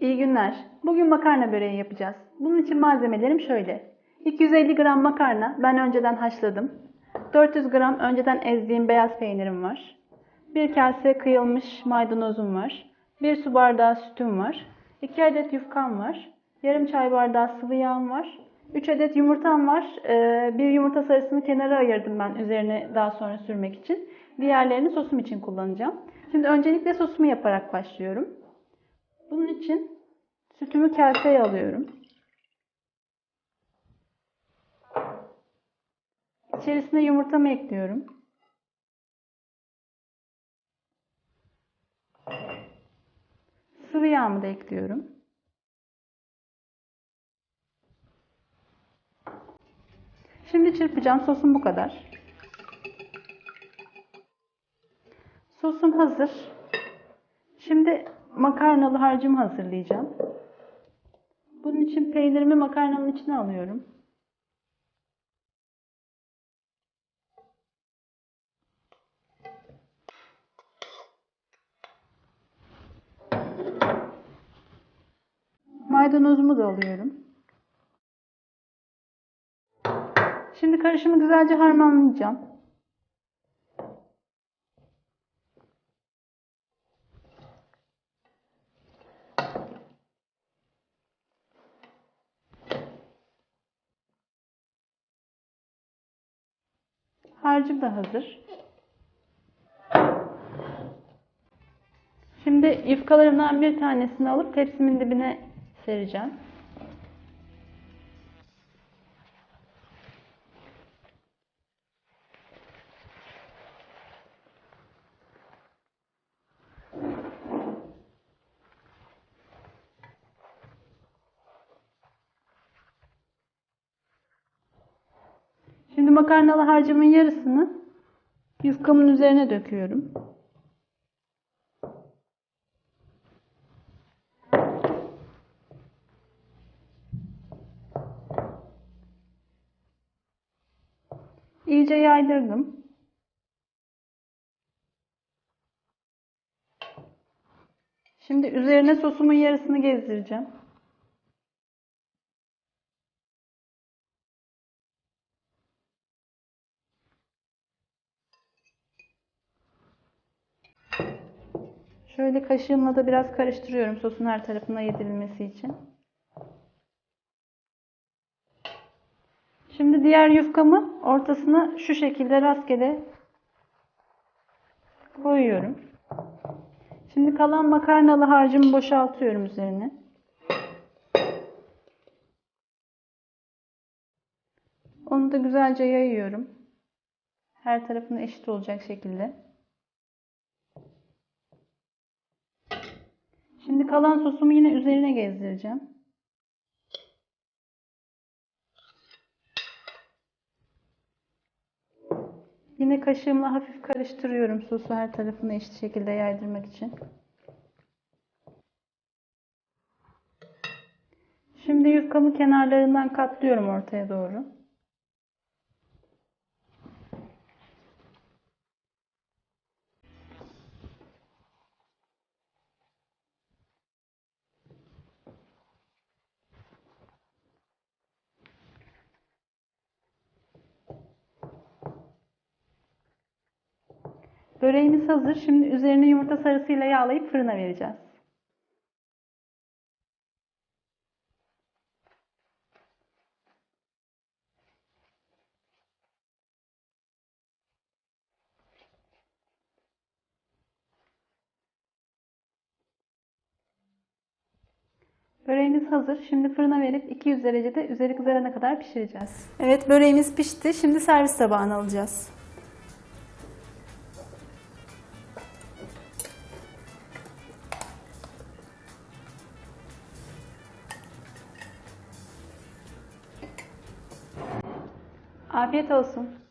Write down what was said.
İyi günler. Bugün makarna böreği yapacağız. Bunun için malzemelerim şöyle. 250 gram makarna ben önceden haşladım. 400 gram önceden ezdiğim beyaz peynirim var. 1 kase kıyılmış maydanozum var. 1 su bardağı sütüm var. 2 adet yufkam var. Yarım çay bardağı sıvı yağım var. 3 adet yumurtam var. Ee, bir yumurta sarısını kenara ayırdım ben üzerine daha sonra sürmek için. Diğerlerini sosum için kullanacağım. Şimdi öncelikle sosumu yaparak başlıyorum. Bunun için sütümü kaseye alıyorum. İçerisine yumurtamı ekliyorum. Sıvı yağımı da ekliyorum. Şimdi çırpacağım. Sosum bu kadar. Sosum hazır. Şimdi makarnalı harcımı hazırlayacağım. Bunun için peynirimi makarnanın içine alıyorum. Maydanozumu da alıyorum. Şimdi karışımı güzelce harmanlayacağım. Harcım da hazır. Şimdi yufkalarımdan bir tanesini alıp tepsimin dibine sereceğim. Şimdi makarnalı harcımın yarısını yufkamın üzerine döküyorum. İyice yaydırdım. Şimdi üzerine sosumun yarısını gezdireceğim. Şöyle kaşığımla da biraz karıştırıyorum sosun her tarafına yedirilmesi için. Şimdi diğer yufkamı ortasına şu şekilde rastgele koyuyorum. Şimdi kalan makarnalı harcımı boşaltıyorum üzerine. Onu da güzelce yayıyorum. Her tarafına eşit olacak şekilde. Şimdi kalan sosumu yine üzerine gezdireceğim. Yine kaşığımla hafif karıştırıyorum sosu her tarafına eşit şekilde yaydırmak için. Şimdi yufkamı kenarlarından katlıyorum ortaya doğru. Böreğimiz hazır. Şimdi üzerine yumurta sarısıyla yağlayıp fırına vereceğiz. Böreğimiz hazır. Şimdi fırına verip 200 derecede üzeri kızarana kadar pişireceğiz. Evet böreğimiz pişti. Şimdi servis tabağına alacağız. Afiyet olsun.